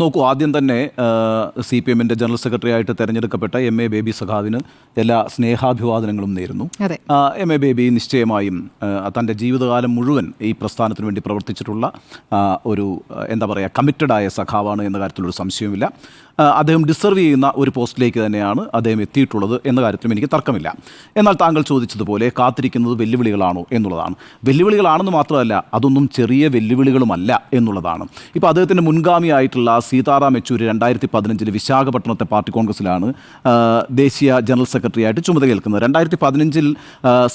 നോക്കൂ ആദ്യം തന്നെ സി പി എമ്മിന്റെ ജനറൽ സെക്രട്ടറി ആയിട്ട് തെരഞ്ഞെടുക്കപ്പെട്ട എം എ ബേബി സഖാവിന് എല്ലാ സ്നേഹാഭിവാദനങ്ങളും നേരുന്നു. എം എ ബേബി നിശ്ചയമായും തന്റെ തന്റെ ജീവിതകാലം മുഴുവൻ ഈ പ്രസ്ഥാനത്തിന് വേണ്ടി പ്രവർത്തിച്ചിട്ടുള്ള ഒരു എന്താ പറയുക കമ്മിറ്റഡായ സഖാവാണ് എന്ന കാര്യത്തിലൊരു സംശയവുമില്ല. അദ്ദേഹം ഡിസർവ് ചെയ്യുന്ന ഒരു പോസ്റ്റിലേക്ക് തന്നെയാണ് അദ്ദേഹം എത്തിയിട്ടുള്ളത് എന്ന കാര്യത്തിലും എനിക്ക് തർക്കമില്ല. എന്നാൽ താങ്കൾ ചോദിച്ചതുപോലെ കാത്തിരിക്കുന്നത് വെല്ലുവിളികളാണോ എന്നുള്ളതാണ്. വെല്ലുവിളികളാണെന്ന് മാത്രമല്ല അതൊന്നും ചെറിയ വെല്ലുവിളികളുമല്ല എന്നുള്ളതാണ്. ഇപ്പോൾ അദ്ദേഹത്തിന്റെ മുൻഗാമിയായിട്ടുള്ള സീതാറാം യെച്ചൂരി രണ്ടായിരത്തി പതിനഞ്ചിൽ വിശാഖപട്ടണത്തെ പാർട്ടി കോൺഗ്രസിലാണ് ദേശീയ ജനറൽ സെക്രട്ടറിയായിട്ട് ചുമതലയേൽക്കുന്നത് രണ്ടായിരത്തി പതിനഞ്ചിൽ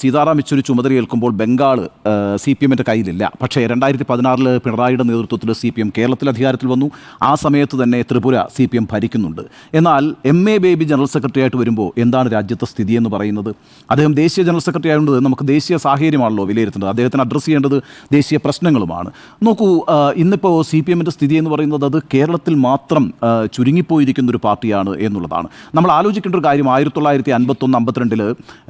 സീതാറാം യെച്ചൂരി ചുമതലയേൽക്കുമ്പോൾ ബംഗാൾ സി പി എമ്മിന്റെ കയ്യിലില്ല. പക്ഷേ രണ്ടായിരത്തി പതിനാറിൽ പിണറായിയുടെ നേതൃത്വത്തിൽ സി പി എം കേരളത്തിൽ അധികാരത്തിൽ വന്നു. ആ സമയത്ത് തന്നെ ത്രിപുര സി പി എം ഭരിക്കുന്നുണ്ട്. എന്നാൽ M A Baby general secretary ആയിട്ട് വരുമ്പോൾ എന്താണ് രാജ്യത്തെ സ്ഥിതി എന്ന് പറയുന്നത്? അദ്ദേഹം ദേശീയ ജനറൽ സെക്രട്ടറി ആയതുകൊണ്ട് നമുക്ക് ദേശീയ സാഹചര്യമാണല്ലോ വിലയിരുത്തേണ്ടത്. അദ്ദേഹത്തിന് അഡ്രസ്സ് ചെയ്യേണ്ടത് ദേശീയ പ്രശ്നങ്ങളുമാണ്. നോക്കൂ ഇന്നിപ്പോൾ സി പി എമ്മിന്റെ സ്ഥിതി എന്ന് പറയുന്നത് അത് കേരളത്തിൽ മാത്രം ചുരുങ്ങിപ്പോയിരിക്കുന്ന ഒരു പാർട്ടിയാണ് എന്നുള്ളതാണ്. നമ്മൾ ആലോചിക്കേണ്ട ഒരു കാര്യം ആയിരത്തി തൊള്ളായിരത്തി അൻപത്തൊന്ന് അമ്പത്തിരണ്ടിൽ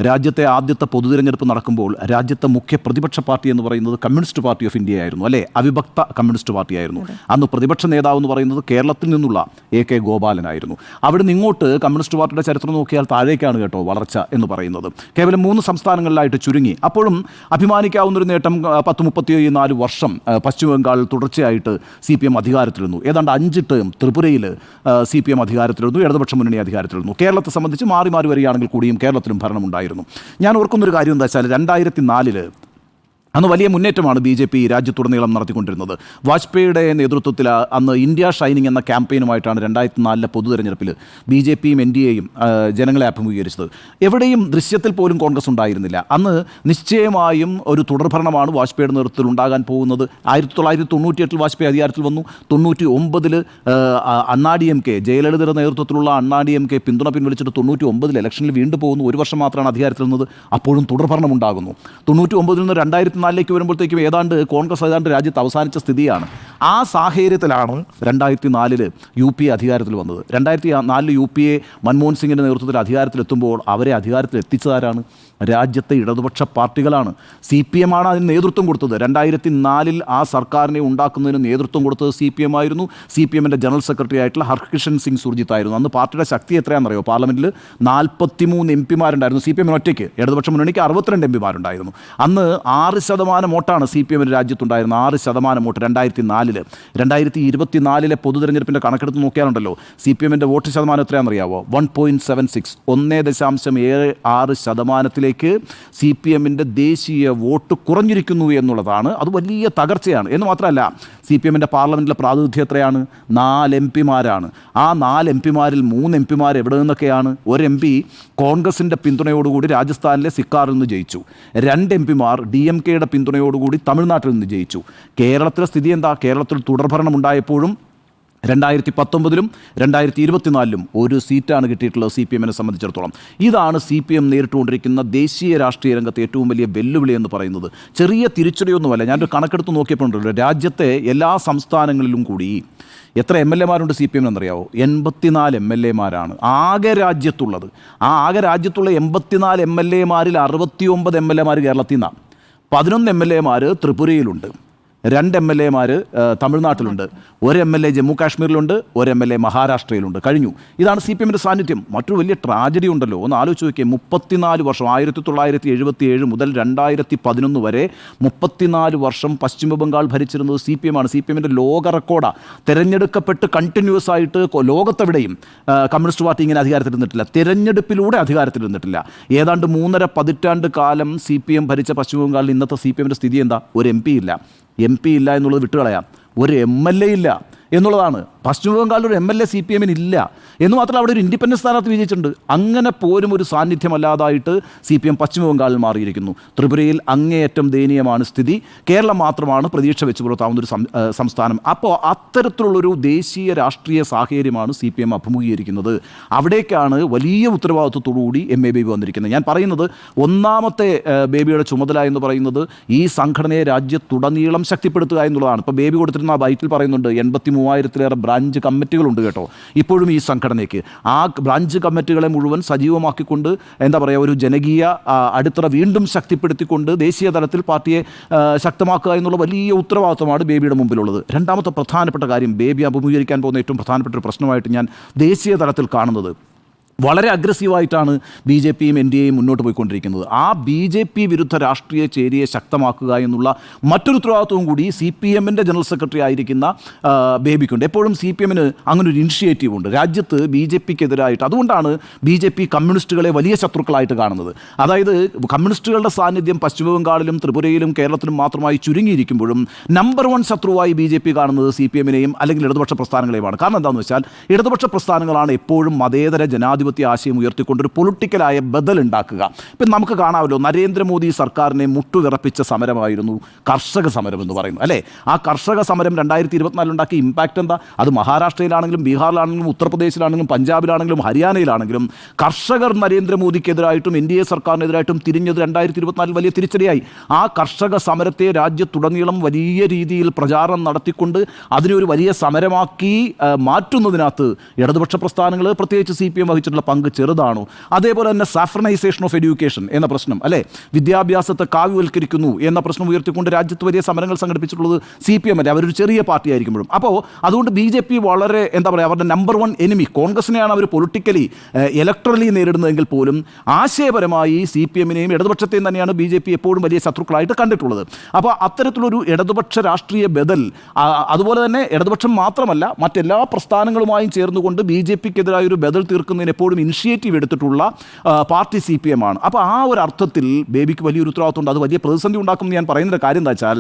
രാജ്യത്തെ ആദ്യത്തെ പൊതുതിരഞ്ഞെടുപ്പ് നടക്കുമ്പോൾ രാജ്യത്തെ മുഖ്യ പ്രതിപക്ഷ പാർട്ടി എന്ന് പറയുന്നത് കമ്മ്യൂണിസ്റ്റ് പാർട്ടി ഓഫ് ഇന്ത്യ ആയിരുന്നു അല്ലേ? അവിഭക്ത കമ്മ്യൂണിസ്റ്റ് പാർട്ടി ആയിരുന്നു. അന്ന് പ്രതിപക്ഷ നേതാവ് എന്ന് പറയുന്നത് കേരളത്തിൽ നിന്നുള്ള എ കെ ഗോപാലനായിരുന്നു. അവിടെ നിന്ന് ഇങ്ങോട്ട് കമ്മ്യൂണിസ്റ്റ് പാർട്ടിയുടെ ചരിത്രം നോക്കിയാൽ താഴേക്കാണ് കേട്ടോ വളർച്ച എന്ന് പറയുന്നത്. കേവലം മൂന്ന് സംസ്ഥാനങ്ങളിലായിട്ട് ചുരുങ്ങി. അപ്പോഴും അഭിമാനിക്കാവുന്ന ഒരു നേട്ടം പത്ത് മുപ്പത്തി നാല് വർഷം പശ്ചിമ തുടർച്ചയായിട്ട് സി പി എം അധികാരത്തിലിരുന്നു. ഏതാണ്ട് അഞ്ച് ടേം ത്രിപുരയിൽ സി പി എം അധികാരത്തിലിരുന്നു ഇടതുപക്ഷ മുന്നണി അധികാരത്തിലിരുന്നു. കേരളത്തെ സംബന്ധിച്ച് മാറി മാറി വരികയാണെങ്കിൽ കൂടിയും കേരളത്തിലും ഭരണമുണ്ടായിരുന്നു ഞാൻ ഓർക്കുന്നൊരു കാര്യം എന്താ വെച്ചാൽ രണ്ടായിരത്തി നാലിൽ അന്ന് വലിയ മുന്നേറ്റമാണ് ബി ജെ പി രാജ്യത്തുടനീളം നടത്തിക്കൊണ്ടിരുന്നത്. വാജ്പേയിയുടെ നേതൃത്വത്തിൽ അന്ന് ഇന്ത്യ ഷൈനിങ് എന്ന ക്യാമ്പയിനുമായിട്ടാണ് രണ്ടായിരത്തി നാലിലെ പൊതു തെരഞ്ഞെടുപ്പിൽ ബി ജെ പിയും എൻ ഡി എയും ജനങ്ങളെ അഭിമുഖീകരിച്ചത്. എവിടെയും ദൃശ്യത്തിൽ പോലും കോൺഗ്രസ് ഉണ്ടായിരുന്നില്ല. അന്ന് നിശ്ചയമായും ഒരു തുടർഭരണമാണ് വാജ്പേയിയുടെ നേതൃത്വത്തിൽ ഉണ്ടാകാൻ പോകുന്നത്. ആയിരത്തി തൊള്ളായിരത്തി തൊണ്ണൂറ്റി എട്ടിൽ വാജ്പേയി അധികാരത്തിൽ വന്നു. തൊണ്ണൂറ്റി ഒമ്പതിൽ അണ്ണാ ഡി എം കെ ജയലളിതയുടെ നേതൃത്വത്തിലുള്ള അണ്ണാ ഡി എം കെ പിന്തുണ പിൻവലിച്ചിട്ട് തൊണ്ണൂറ്റി ഒമ്പതിൽ ഇലക്ഷനിൽ വീണ്ടും പോകുന്നു. ഒരു വർഷം മാത്രമാണ് അധികാരത്തിൽ നിന്നത്. അപ്പോഴും തുടർഭരണം ഉണ്ടാകുന്നു. തൊണ്ണൂറ്റി ഒമ്പതിൽ നിന്ന് രണ്ടായിരത്തി നാലിലേക്ക് വരുമ്പോഴത്തേക്കും ഏതാണ്ട് കോൺഗ്രസ് ഏതാണ്ട് രാജ്യത്ത് അവസാനിച്ച സ്ഥിതിയാണ്. ആ സാഹചര്യത്തിലാണ് രണ്ടായിരത്തി നാലിൽ യു പി എ അധികാരത്തിൽ വന്നത്. രണ്ടായിരത്തി നാലിൽ യു പി എ മൻമോഹൻ സിംഗിന്റെ നേതൃത്വത്തിൽ അധികാരത്തിലെത്തുമ്പോൾ അവരെ അധികാരത്തിൽ എത്തിച്ചതാരാണ് രാജ്യത്തെ ഇടതുപക്ഷ പാർട്ടികളാണ്. സി പി എം ആണ് അതിന് നേതൃത്വം കൊടുത്തത്. രണ്ടായിരത്തി നാലിൽ ആ സർക്കാരിനെ ഉണ്ടാക്കുന്നതിന് നേതൃത്വം കൊടുത്തത് സി പി എം ആയിരുന്നു. സി പി എമ്മിന്റെ ജനറൽ സെക്രട്ടറി ആയിട്ടുള്ള ഹർകിഷൻ സിംഗ് സുർജിത്ത് ആയിരുന്നു. അന്ന് പാർട്ടിയുടെ ശക്തി എത്രയാണെന്നറിയോ? പാർലമെന്റിൽ നാൽപ്പത്തി മൂന്ന് എം പിമാരുണ്ടായിരുന്നു സി പി എമ്മിന് ഒറ്റയ്ക്ക്. ഇടതുപക്ഷ മുന്നണിക്ക് അറുപത്തിരണ്ട് എം പിമാരുണ്ടായിരുന്നു. അന്ന് ആറ് ശതമാനം വോട്ടാണ് സി പി എമ്മിന് രാജ്യത്തുണ്ടായിരുന്നത്. ആറ് ശതമാനം വോട്ട് രണ്ടായിരത്തി നാലിൽ രണ്ടായിരത്തി ഇരുപത്തി നാലിലെ പൊതു തെരഞ്ഞെടുപ്പിന്റെ കണക്കെടുത്ത് നോക്കിയാലുണ്ടല്ലോ സി പി എമ്മിന്റെ വോട്ട് ശതമാനം എത്രയാണെന്നറിയാവോ? One point seven six. ഒന്നേ ദശാംശം ഏഴ് ആറ് ശതമാനത്തിലേക്ക് സി പി എമ്മിന്റെ ദേശീയ വോട്ട് കുറഞ്ഞിരിക്കുന്നു എന്നുള്ളതാണ്. അത് വലിയ തകർച്ചയാണ്. എന്ന് മാത്രമല്ല സി പി എമ്മിന്റെ പാർലമെന്റിലെ പ്രാതിനിധ്യം എത്രയാണ്? നാല് എം പിമാരാണ്. ആ നാല് എം പിമാരിൽ മൂന്ന് എം പിമാർ എവിടെ നിന്നൊക്കെയാണ് ഒരു എം പി കോൺഗ്രസിന്റെ പിന്തുണയോടുകൂടി രാജസ്ഥാനിലെ സിക്കാറിൽ നിന്ന് ജയിച്ചു. രണ്ട് എം പിമാർ ഡി എം കെയുടെ പിന്തുണയോടുകൂടി തമിഴ്നാട്ടിൽ നിന്ന് ജയിച്ചു. കേരളത്തിലെ സ്ഥിതി എന്താ? കേരളത്തിൽ തുടർഭരണം ഉണ്ടായപ്പോഴും രണ്ടായിരത്തി പത്തൊമ്പതിലും രണ്ടായിരത്തി ഇരുപത്തിനാലിലും ഒരു സീറ്റാണ് കിട്ടിയിട്ടുള്ളത് സി പി എമ്മിനെ സംബന്ധിച്ചിടത്തോളം. ഇതാണ് സി പി എം നേരിട്ടുകൊണ്ടിരിക്കുന്ന ദേശീയ രാഷ്ട്രീയ രംഗത്തെ ഏറ്റവും വലിയ വെല്ലുവിളി എന്ന് പറയുന്നത്. ചെറിയ തിരിച്ചടിയൊന്നുമല്ല ഞാനൊരു കണക്കെടുത്ത് നോക്കിയപ്പോഴുണ്ടല്ലോ രാജ്യത്തെ എല്ലാ സംസ്ഥാനങ്ങളിലും കൂടി എത്ര എം എൽ എമാരുണ്ട് സി പി എം എന്നറിയാവോ? എൺപത്തിനാല് എം എൽ എമാരാണ് ആകെ രാജ്യത്തുള്ളത്. ആ ആകെ രാജ്യത്തുള്ള എൺപത്തിനാല് എം എൽ എമാരിൽ അറുപത്തി ഒമ്പത് എം എൽ എമാർ കേരളത്തിൽ നിന്നാണ്. പതിനൊന്ന് എം എൽ എമാർ ത്രിപുരയിലുണ്ട്. രണ്ട് എം എൽ എമാർ തമിഴ്നാട്ടിലുണ്ട്. ഒരു എം എൽ എ ജമ്മു കാശ്മീരിലുണ്ട് ഒരു എം എൽ എ മഹാരാഷ്ട്രയിലുണ്ട്. കഴിഞ്ഞു. ഇതാണ് സി പി എമ്മിന്റെ സാന്നിധ്യം. മറ്റൊരു വലിയ ട്രാജഡി ഉണ്ടല്ലോ. ഒന്ന് ആലോചിച്ച് നോക്കിയേ മുപ്പത്തിനാല് വർഷം ആയിരത്തി തൊള്ളായിരത്തി എഴുപത്തി ഏഴ് മുതൽ രണ്ടായിരത്തി പതിനൊന്ന് വരെ മുപ്പത്തിനാല് വർഷം പശ്ചിമ ബംഗാൾ ഭരിച്ചിരുന്നത് സി പി എമ്മാണ് സി പി എമ്മിന്റെ ലോക റെക്കോർഡാണ് തിരഞ്ഞെടുക്കപ്പെട്ട് കണ്ടിന്യൂസ് ആയിട്ട് ലോകത്തെവിടെയും കമ്മ്യൂണിസ്റ്റ് പാർട്ടി ഇങ്ങനെ അധികാരത്തിൽ നിന്നിട്ടില്ല തിരഞ്ഞെടുപ്പിലൂടെ അധികാരത്തിൽ നിന്നിട്ടില്ല ഏതാണ്ട് മൂന്നര പതിറ്റാണ്ട് കാലം സി പി എം ഭരിച്ച പശ്ചിമ ബംഗാളിൽ ഇന്നത്തെ സി പി എമ്മിന്റെ സ്ഥിതി എന്താ? ഒരു എം പി ഇല്ല. എം പി ഇല്ല എന്നുള്ളത് വിട്ടുകളയാം. ഒരു എം എൽ എ ഇല്ല. എന്നുള്ളതാണ്. പശ്ചിമ ബംഗാളിൽ ഒരു M L A C P എമ്മിന് ഇല്ല. എന്ന് മാത്രമല്ല അവിടെ ഒരു ഇൻഡിപെൻഡൻസ് സ്ഥാനാർത്ഥി വിജയിച്ചിട്ടുണ്ട്. അങ്ങനെ പോലും ഒരു സാന്നിധ്യമല്ലാതായിട്ട് സി പി എം പശ്ചിമ ബംഗാളിൽ മാറിയിരിക്കുന്നു. ത്രിപുരയിൽ അങ്ങേയറ്റം ദയനീയമാണ് സ്ഥിതി. കേരളം മാത്രമാണ് പ്രതീക്ഷ വെച്ച് പുറത്താവുന്ന ഒരു സംസ്ഥാനം. അപ്പോൾ അത്തരത്തിലുള്ളൊരു ദേശീയ രാഷ്ട്രീയ സാഹചര്യമാണ് സി പി എം അഭിമുഖീകരിക്കുന്നത്. അവിടേക്കാണ് വലിയ ഉത്തരവാദിത്വത്തോടുകൂടി എം എ ബേബി വന്നിരിക്കുന്നത്. ഞാൻ പറയുന്നത് ഒന്നാമത്തെ ബേബിയുടെ ചുമതല എന്ന് പറയുന്നത് ഈ സംഘടനയെ രാജ്യത്തുടനീളം ശക്തിപ്പെടുത്തുക എന്നുള്ളതാണ്. ഇപ്പോൾ ബേബി കൊടുത്തിരുന്ന ആ ബൈറ്റിൽ പറയുന്നുണ്ട് എൺപത്തി മൂവായിരത്തിലേറെ ബ്രാഞ്ച് കമ്മിറ്റികളുണ്ട് കേട്ടോ. ഇപ്പോഴും ഈ സംഘടനയ്ക്ക്. ആ ബ്രാഞ്ച് കമ്മിറ്റികളെ മുഴുവൻ സജീവമാക്കിക്കൊണ്ട് എന്താ പറയുക ഒരു ജനകീയ അടിത്തറ വീണ്ടും ശക്തിപ്പെടുത്തിക്കൊണ്ട് ദേശീയ തലത്തിൽ പാർട്ടിയെ ശക്തമാക്കുക എന്നുള്ള വലിയ ഉത്തരവാദിത്തമാണ് ബേബിയുടെ മുമ്പിലുള്ളത്. രണ്ടാമത്തെ പ്രധാനപ്പെട്ട കാര്യം ബേബി അഭിമുഖീകരിക്കാൻ പോകുന്ന ഏറ്റവും പ്രധാനപ്പെട്ട ഒരു പ്രശ്നമായിട്ട് ഞാൻ ദേശീയ തലത്തിൽ കാണുന്നത്. വളരെ അഗ്രസീവായിട്ടാണ് ബി ജെ പിയും എൻ ഡി എയും മുന്നോട്ട് പോയിക്കൊണ്ടിരിക്കുന്നത്. ആ ബി ജെ പി വിരുദ്ധ രാഷ്ട്രീയ ചേരിയെ ശക്തമാക്കുക എന്നുള്ള മറ്റൊരു ഉത്തരവാദിത്വവും കൂടി സി പി എമ്മിന്റെ ജനറൽ സെക്രട്ടറി ആയിരിക്കുന്ന ബേബിക്കുണ്ട്. എപ്പോഴും സി പി എമ്മിന് അങ്ങനെ ഒരു ഇനിഷ്യേറ്റീവ് ഉണ്ട്. രാജ്യത്ത് ബി ജെ പിക്കെതിരായിട്ട് അതുകൊണ്ടാണ് ബി ജെ പി കമ്മ്യൂണിസ്റ്റുകളെ വലിയ ശത്രുക്കളായിട്ട് കാണുന്നത്. അതായത് കമ്മ്യൂണിസ്റ്റുകളുടെ സാന്നിധ്യം പശ്ചിമബംഗാളിലും ത്രിപുരയിലും കേരളത്തിലും മാത്രമായി ചുരുങ്ങിയിരിക്കുമ്പോഴും നമ്പർ വൺ ശത്രുവായി ബി ജെ പി കാണുന്നത് സി പി എമ്മിനെയും അല്ലെങ്കിൽ ഇടതുപക്ഷ പ്രസ്ഥാനങ്ങളെയുമാണ്. കാരണം എന്താണെന്ന് വെച്ചാൽ ഇടതുപക്ഷ പ്രസ്ഥാനങ്ങളാണ് എപ്പോഴും മതേതര ജനാധിപത്യ ആശയം ഉയർത്തിക്കൊണ്ട് ഒരു പൊളിറ്റിക്കലായ ബദൽ ഉണ്ടാക്കുക. ഇപ്പം നമുക്ക് കാണാമല്ലോ നരേന്ദ്രമോദി സർക്കാരിനെ മുട്ടുവിറപ്പിച്ച സമരമായിരുന്നു കർഷക സമരം എന്ന് പറയുന്നത് അല്ലേ? ആ കർഷക സമരം രണ്ടായിരത്തി ഇരുപത്തിനാലുണ്ടാക്കിയ ഇമ്പാക്റ്റ് എന്താ? അത് മഹാരാഷ്ട്രയിലാണെങ്കിലും ബീഹാറിലാണെങ്കിലും ഉത്തർപ്രദേശിലാണെങ്കിലും പഞ്ചാബിലാണെങ്കിലും ഹരിയാനയിലാണെങ്കിലും കർഷകർ നരേന്ദ്രമോദിക്കെതിരായിട്ടും എൻ ഡി എ സർക്കാരിനെതിരായിട്ടും തിരിഞ്ഞത് രണ്ടായിരത്തി ഇരുപത്തിനാലിൽ വലിയ തിരിച്ചടിയായി. ആ കർഷക സമരത്തെ രാജ്യത്തുടനീളം വലിയ രീതിയിൽ പ്രചാരണം നടത്തിക്കൊണ്ട് അതിനെ ഒരു വലിയ സമരമാക്കി മാറ്റുന്നതിനകത്ത് ഇടതുപക്ഷ പ്രസ്ഥാനങ്ങൾ പ്രത്യേകിച്ച് സി പി എം വഹിച്ചിട്ടുള്ള പങ്ക് ചെറുതാണോ? അതേപോലെ തന്നെ സാഫ്രണൈസേഷൻ ഓഫ് എഡ്യൂക്കേഷൻ എന്ന പ്രശ്നം അല്ലേ? വിദ്യാഭ്യാസത്തെ കാവ്യവൽക്കരിക്കുന്നു എന്ന പ്രശ്നം ഉയർത്തിക്കൊണ്ട് രാജ്യത്ത് വലിയ സമരങ്ങൾ സംഘടിപ്പിച്ചിട്ടുള്ളത് സി പി എം അല്ലേ? അവരൊരു ചെറിയ പാർട്ടി ആയിരിക്കുമ്പോഴും അപ്പോൾ അതുകൊണ്ട് ബി ജെ പി വളരെ എന്താ പറയുക അവരുടെ നമ്പർ വൺ എനിമി കോൺഗ്രസിനെയാണ് അവർ പൊളിറ്റിക്കലി ഇലക്ട്രലി നേരിടുന്നതെങ്കിൽ പോലും ആശയപരമായി സി പി എമ്മിനെയും ഇടതുപക്ഷത്തെയും തന്നെയാണ് ബി ജെ പി എപ്പോഴും വലിയ ശത്രുക്കളായിട്ട് കണ്ടിട്ടുള്ളത്. അപ്പോൾ അത്തരത്തിലൊരു ഇടതുപക്ഷ രാഷ്ട്രീയ ബദൽ അതുപോലെ തന്നെ ഇടതുപക്ഷം മാത്രമല്ല മറ്റെല്ലാ പ്രസ്ഥാനങ്ങളുമായും ചേർന്നുകൊണ്ട് ബി ജെ പിക്കെതിരായ ഒരു ബദൽ തീർക്കുന്നതിന് എപ്പോഴും ഇനിഷ്യേറ്റീവ് എടുത്തിട്ടുള്ള പാർട്ടി സി പി എം ആണ്. അപ്പോൾ ആ ഒരു അർത്ഥത്തിൽ ബേബിക്ക് വലിയൊരു ഉത്തരവാദിത്തമുണ്ട് അത് വലിയ പ്രതിസന്ധി ഉണ്ടാക്കും എന്ന് ഞാൻ പറയുന്നൊരു കാര്യം എന്താ വെച്ചാൽ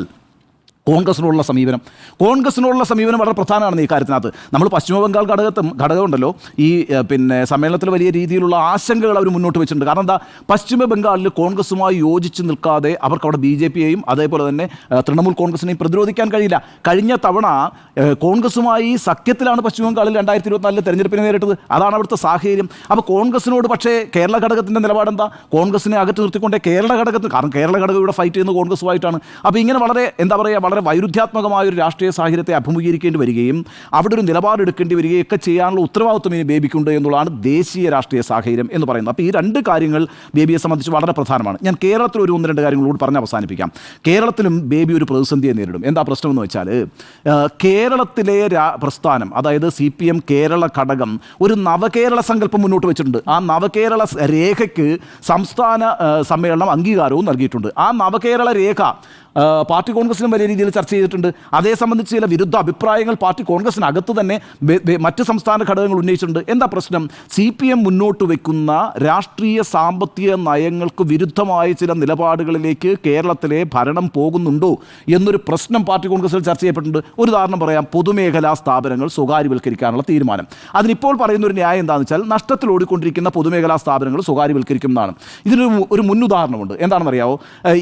കോൺഗ്രസിനോടുള്ള സമീപനം. കോൺഗ്രസിനോടുള്ള സമീപനം വളരെ പ്രധാനമാണ് ഈ കാര്യത്തിനകത്ത്. നമ്മൾ പശ്ചിമബംഗാൾ ഘടകത്തും ഘടകമുണ്ടല്ലോ. ഈ പിന്നെ സമ്മേളനത്തിൽ വലിയ രീതിയിലുള്ള ആശങ്കകൾ അവർ മുന്നോട്ട് വെച്ചിട്ടുണ്ട്. കാരണം എന്താ? പശ്ചിമ ബംഗാളിൽ കോൺഗ്രസുമായി യോജിച്ച് നിൽക്കാതെ അവർക്ക് അവിടെ ബി ജെ പിയെയും അതേപോലെ തന്നെ തൃണമൂൽ കോൺഗ്രസിനെയും പ്രതിരോധിക്കാൻ കഴിയില്ല. കഴിഞ്ഞ തവണ കോൺഗ്രസുമായി സഖ്യത്തിലാണ് പശ്ചിമബംഗാളിൽ രണ്ടായിരത്തി ഇരുപത്തിനാലിൽ തെരഞ്ഞെടുപ്പിനെ നേരിട്ടത്. അതാണ് അവിടുത്തെ സാഹചര്യം. അപ്പോൾ കോൺഗ്രസിനോട് പക്ഷേ കേരള ഘടകത്തിന്റെ നിലപാടെന്താ? കോൺഗ്രസിനെ അകറ്റി നിർത്തിക്കൊണ്ടേ കേരള ഘടകത്തിന് കാരണം കേരള ഘടകം ഇവിടെ ഫൈറ്റ് ചെയ്യുന്നത് കോൺഗ്രസുമായിട്ടാണ്. അപ്പോൾ ഇങ്ങനെ വളരെ എന്താ പറയുക വളരെ വൈരുദ്ധ്യാത്മകമായ ഒരു രാഷ്ട്രീയ സാഹചര്യത്തെ അഭിമുഖീകരിക്കേണ്ടി വരികയും അവിടെ ഒരു നിലപാടെടുക്കേണ്ടി വരികയും ഒക്കെ ചെയ്യാനുള്ള ഉത്തരവാദിത്വം ഇനി ബേബിക്കുണ്ട് എന്നുള്ളതാണ് ദേശീയ രാഷ്ട്രീയ സാഹചര്യം എന്ന് പറയുന്നത്. അപ്പോൾ ഈ രണ്ട് കാര്യങ്ങൾ ബേബിയെ സംബന്ധിച്ച് വളരെ പ്രധാനമാണ്. ഞാൻ കേരളത്തിൽ ഒരു ഒന്ന് രണ്ട് കാര്യങ്ങളോട് പറഞ്ഞ് അവസാനിപ്പിക്കാം. കേരളത്തിലും ബേബി ഒരു പ്രതിസന്ധിയെ നേരിടും. എന്താ പ്രശ്നമെന്ന് വെച്ചാൽ കേരളത്തിലെ പ്രസ്ഥാനം അതായത് സി പി എം കേരള ഘടകം ഒരു നവകേരള സങ്കല്പം മുന്നോട്ട് വെച്ചിട്ടുണ്ട്. ആ നവകേരള രേഖയ്ക്ക് സംസ്ഥാന സമ്മേളനം അംഗീകാരവും നൽകിയിട്ടുണ്ട്. ആ നവകേരള രേഖ പാർട്ടി കോൺഗ്രസിലും വലിയ രീതിയിൽ ചർച്ച ചെയ്തിട്ടുണ്ട്. അതേ സംബന്ധിച്ച് ചില വിരുദ്ധ അഭിപ്രായങ്ങൾ പാർട്ടി കോൺഗ്രസിനകത്ത് തന്നെ മറ്റ് സംസ്ഥാന ഘടകങ്ങൾ ഉന്നയിച്ചിട്ടുണ്ട്. എന്താ പ്രശ്നം? സി പി എം മുന്നോട്ട് വയ്ക്കുന്ന രാഷ്ട്രീയ സാമ്പത്തിക നയങ്ങൾക്ക് വിരുദ്ധമായ ചില നിലപാടുകളിലേക്ക് കേരളത്തിലെ ഭരണം പോകുന്നുണ്ടോ എന്നൊരു പ്രശ്നം പാർട്ടി കോൺഗ്രസിൽ ചർച്ച ചെയ്യപ്പെട്ടിട്ടുണ്ട്. ഒരു ഉദാഹരണം പറയാം. പൊതുമേഖലാ സ്ഥാപനങ്ങൾ സ്വകാര്യവൽക്കരിക്കാനുള്ള തീരുമാനം. അതിനിപ്പോൾ പറയുന്ന ഒരു ന്യായം എന്താണെന്ന് വെച്ചാൽ നഷ്ടത്തിൽ ഓടിക്കൊണ്ടിരിക്കുന്ന പൊതുമേഖലാ സ്ഥാപനങ്ങൾ സ്വകാര്യവൽക്കരിക്കുന്നതാണ് ഇതിനൊരു ഒരു മുൻ ഉദാഹരണമുണ്ട് എന്താണെന്നറിയാവോ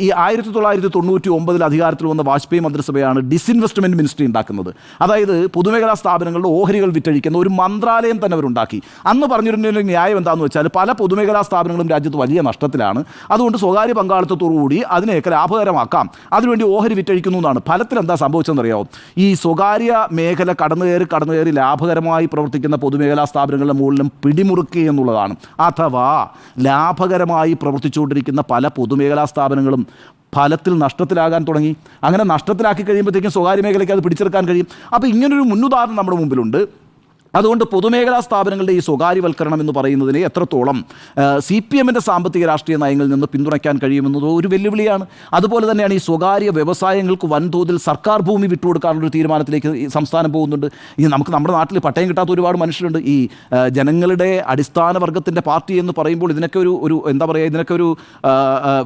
ഈ ആയിരത്തി തൊള്ളായിരത്തി തൊണ്ണൂറ്റി ഒമ്പതിൽ അധികാരത്തിൽ വന്ന വാജ്പേയി മന്ത്രിസഭയാണ് ഡിസ്ഇൻവെസ്റ്റ്മെന്റ് മിനിസ്ട്രി ഉണ്ടാക്കുന്നത്. അതായത് പൊതുമേഖലാ സ്ഥാപനങ്ങളുടെ ഓഹരികൾ വിറ്റഴിക്കുന്ന ഒരു മന്ത്രാലയം തന്നെ അവരുണ്ടാക്കി. അന്ന് പറഞ്ഞിരുന്നതിന്റെ ന്യായം എന്താണെന്ന് വെച്ചാൽ പല പൊതുമേഖലാ സ്ഥാപനങ്ങളും രാജ്യത്ത് വലിയ നഷ്ടത്തിലാണ്. അതുകൊണ്ട് സ്വകാര്യ പങ്കാളിത്തത്തോടുകൂടി അതിനെയൊക്കെ ലാഭകരമാക്കാം. അതിനുവേണ്ടി ഓഹരി വിറ്റഴിക്കുന്നു എന്നാണ്. ഫലത്തിൽ എന്താ സംഭവിച്ചതെന്നറിയാമോ ഈ സ്വകാര്യ മേഖല കടന്നു കയറി കടന്നു കയറി ലാഭകരമായി പ്രവർത്തിക്കുന്ന പൊതുമേഖലാ സ്ഥാപനങ്ങളുടെ മുകളിലും പിടിമുറുക്കുക എന്നുള്ളതാണ്. അഥവാ ലാഭകരമായി പ്രവർത്തിച്ചുകൊണ്ടിരിക്കുന്ന പല പൊതുമേഖലാ സ്ഥാപനങ്ങളും ഫലത്തിൽ നഷ്ടത്തിലാകാൻ തുടങ്ങി. അങ്ങനെ നഷ്ടത്തിലാക്കി കഴിയുമ്പോഴത്തേക്കും സ്വകാര്യ മേഖലയ്ക്ക് അത് പിടിച്ചെടുക്കാൻ കഴിയും. അപ്പോൾ ഇങ്ങനൊരു മുന്നുദാഹരണം നമ്മുടെ മുമ്പിലുണ്ട്. അതുകൊണ്ട് പൊതുമേഖലാ സ്ഥാപനങ്ങളുടെ ഈ സ്വകാര്യവൽക്കരണം എന്ന് പറയുന്നതിനെ എത്രത്തോളം സി പി എമ്മിന്റെ സാമ്പത്തിക രാഷ്ട്രീയ നയങ്ങളിൽ നിന്ന് പിന്തുണയ്ക്കാൻ കഴിയുമെന്നത് ഒരു വെല്ലുവിളിയാണ്. അതുപോലെ തന്നെയാണ് ഈ സ്വകാര്യ വ്യവസായങ്ങൾക്ക് വൻതോതിൽ സർക്കാർ ഭൂമി വിട്ടുകൊടുക്കാനുള്ളൊരു തീരുമാനത്തിലേക്ക് ഈ സംസ്ഥാനം പോകുന്നുണ്ട്. ഇനി നമുക്ക് നമ്മുടെ നാട്ടിൽ പട്ടയം കിട്ടാത്ത ഒരുപാട് മനുഷ്യരുണ്ട്. ഈ ജനങ്ങളുടെ അടിസ്ഥാന വർഗത്തിന്റെ പാർട്ടി എന്ന് പറയുമ്പോൾ ഇതിനൊക്കെ ഒരു ഒരു എന്താ പറയുക ഇതിനൊക്കെ ഒരു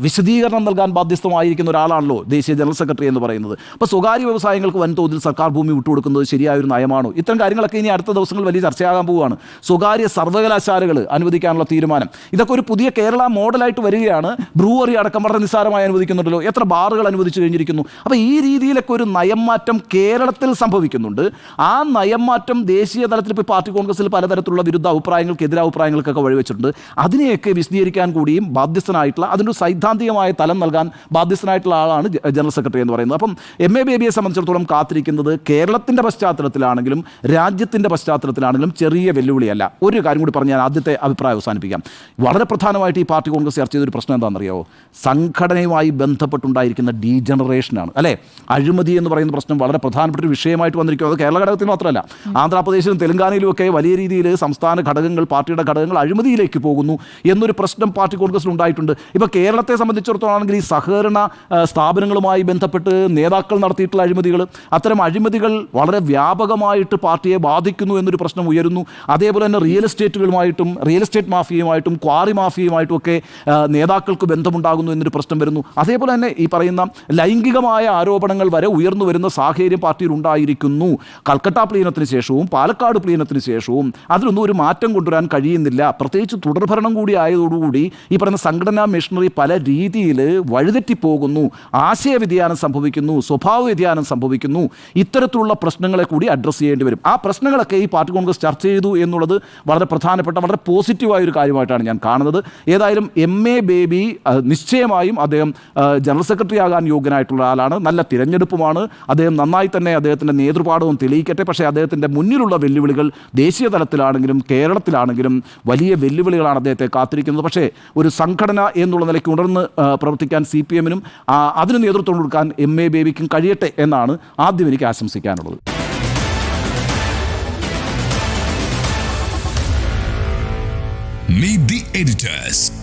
വിശദീകരണം നൽകാൻ ബാധ്യസ്ഥമായിരിക്കുന്ന ഒരാളാണല്ലോ ദേശീയ ജനറൽ സെക്രട്ടറി എന്ന് പറയുന്നത്. അപ്പോൾ സ്വകാര്യ വ്യവസായങ്ങൾക്ക് വൻതോതിൽ സർക്കാർ ഭൂമി വിട്ടുകൊടുക്കുന്നത് ശരിയായ ഒരു നയമാണോ? ഇത്തരം കാര്യങ്ങളൊക്കെ ഇനി അടുത്ത ദിവസം ദിവസങ്ങളിൽ വലിയ ചർച്ചയാകാൻ പോവുകയാണ്. സ്വകാര്യ സർവകലാശാലകൾ അനുവദിക്കാനുള്ള തീരുമാനം. ഇതൊക്കെ ഒരു പുതിയ കേരള മോഡലായിട്ട് വരികയാണ്. ബ്രൂവറി അടക്കം വളരെ നിസ്സാരമായി അനുവദിക്കുന്നുണ്ടല്ലോ. എത്ര ബാറുകൾ അനുവദിച്ചു കഴിഞ്ഞിരിക്കുന്നു. അപ്പോൾ ഈ രീതിയിലൊക്കെ ഒരു നയം മാറ്റം കേരളത്തിൽ സംഭവിക്കുന്നുണ്ട്. ആ നയം മാറ്റം ദേശീയ തലത്തിൽ ഇപ്പോൾ പാർട്ടി കോൺഗ്രസിൽ പലതരത്തിലുള്ള വിരുദ്ധ അഭിപ്രായങ്ങൾക്ക് എതിരഭിപ്രായങ്ങൾക്കൊക്കെ വഴിവെച്ചിട്ടുണ്ട്. അതിനെയൊക്കെ വിശദീകരിക്കാൻ കൂടിയും ബാധ്യസ്ഥനായിട്ടുള്ള അതിനൊരു സൈദ്ധാന്തികമായ തലം നൽകാൻ ബാധ്യസ്ഥനായിട്ടുള്ള ആളാണ് ജനറൽ സെക്രട്ടറി എന്ന് പറയുന്നത്. അപ്പം എം എ ബേബിയെ സംബന്ധിച്ചിടത്തോളം കാത്തിരിക്കുന്നത് കേരളത്തിന്റെ പശ്ചാത്തലത്തിലാണെങ്കിലും രാജ്യത്തിന്റെ പശ്ചാത്തലത്തിലാണെങ്കിലും ചെറിയ വെല്ലുവിളിയല്ല. ഒരു കാര്യം കൂടി പറഞ്ഞാൽ ആദ്യത്തെ അഭിപ്രായം അവസാനിപ്പിക്കാം. വളരെ പ്രധാനമായിട്ട് ഈ പാർട്ടി കോൺഗ്രസ് ചർച്ച ചെയ്തൊരു പ്രശ്നം എന്താണെന്നറിയാമോ സംഘടനയുമായി ബന്ധപ്പെട്ടുണ്ടായിരിക്കുന്ന ഡീജനറേഷനാണ്. അല്ലേ? അഴിമതി എന്ന് പറയുന്ന പ്രശ്നം വളരെ പ്രധാനപ്പെട്ട ഒരു വിഷയമായിട്ട് വന്നിരിക്കുന്നത് കേരള ഘടകത്തിൽ മാത്രമല്ല. ആന്ധ്രാപ്രദേശിലും തെലങ്കാനയിലും ഒക്കെ വലിയ രീതിയിൽ സംസ്ഥാന ഘടകങ്ങൾ പാർട്ടിയുടെ ഘടകങ്ങൾ അഴിമതിയിലേക്ക് പോകുന്നു എന്നൊരു പ്രശ്നം പാർട്ടി കോൺഗ്രസിൽ ഉണ്ടായിട്ടുണ്ട്. ഇപ്പോൾ കേരളത്തെ സംബന്ധിച്ചിടത്തോളാണെങ്കിൽ ഈ സഹകരണ സ്ഥാപനങ്ങളുമായി ബന്ധപ്പെട്ട് നേതാക്കൾ നടത്തിയിട്ടുള്ള അഴിമതികൾ അത്തരം അഴിമതികൾ വളരെ വ്യാപകമായിട്ട് പാർട്ടിയെ ബാധിക്കുന്നു എന്നൊരു പ്രശ്നം ഉയരുന്നു. അതേപോലെ തന്നെ റിയൽ എസ്റ്റേറ്റുകളുമായിട്ടും റിയൽ എസ്റ്റേറ്റ് മാഫിയയുമായിട്ടും ക്വാറി മാഫിയയുമായിട്ടും ഒക്കെ നേതാക്കൾക്ക് ബന്ധമുണ്ടാകുന്നു എന്നൊരു പ്രശ്നം വരുന്നു. അതേപോലെ തന്നെ ഈ പറയുന്ന ലൈംഗികമായ ആരോപണങ്ങൾ വരെ ഉയർന്നു വരുന്ന സാഹചര്യം പാർട്ടിയിൽ ഉണ്ടായിരിക്കുന്നു. കൽക്കട്ട പ്ലീനത്തിന് ശേഷവും പാലക്കാട് പ്ലീനത്തിന് ശേഷവും അതിലൊന്നും ഒരു മാറ്റം കൊണ്ടുവരാൻ കഴിയുന്നില്ല. പ്രത്യേകിച്ച് തുടർഭരണം കൂടി ആയതോടുകൂടി ഈ പറയുന്ന സംഘടനാ മിഷണറി പല രീതിയിൽ വഴിതെറ്റിപ്പോകുന്നു. ആശയ വ്യതിയാനം സംഭവിക്കുന്നു സ്വഭാവ വ്യതിയാനം സംഭവിക്കുന്നു. ഇത്തരത്തിലുള്ള പ്രശ്നങ്ങളെ കൂടി അഡ്രസ്സ് ചെയ്യേണ്ടി വരും. ആ പ്രശ്നങ്ങളൊക്കെ ഈ പാർട്ടി കോൺഗ്രസ് ചർച്ച ചെയ്തു എന്നുള്ളത് വളരെ പ്രധാനപ്പെട്ട വളരെ പോസിറ്റീവായ ഒരു കാര്യമായിട്ടാണ് ഞാൻ കാണുന്നത്. ഏതായാലും എം എ ബേബി നിശ്ചയമായും അദ്ദേഹം ജനറൽ സെക്രട്ടറി ആകാൻ യോഗ്യനായിട്ടുള്ള ആളാണ്. നല്ല തിരഞ്ഞെടുപ്പുമാണ്. അദ്ദേഹം നന്നായി തന്നെ അദ്ദേഹത്തിന്റെ നേതൃപാഠവും തെളിയിക്കട്ടെ. പക്ഷേ അദ്ദേഹത്തിന്റെ മുന്നിലുള്ള വെല്ലുവിളികൾ ദേശീയ തലത്തിലാണെങ്കിലും കേരളത്തിലാണെങ്കിലും വലിയ വെല്ലുവിളികളാണ് അദ്ദേഹത്തെ കാത്തിരിക്കുന്നത്. പക്ഷേ ഒരു സംഘടന എന്നുള്ള നിലയ്ക്ക് ഉണർന്ന് പ്രവർത്തിക്കാൻ സി പി എമ്മിനും അതിന് നേതൃത്വം കൊടുക്കാൻ എം എ ബേബിക്കും കഴിയട്ടെ എന്നാണ് ആദ്യം എനിക്ക് ആശംസിക്കാനുള്ളത്. Meet the editors.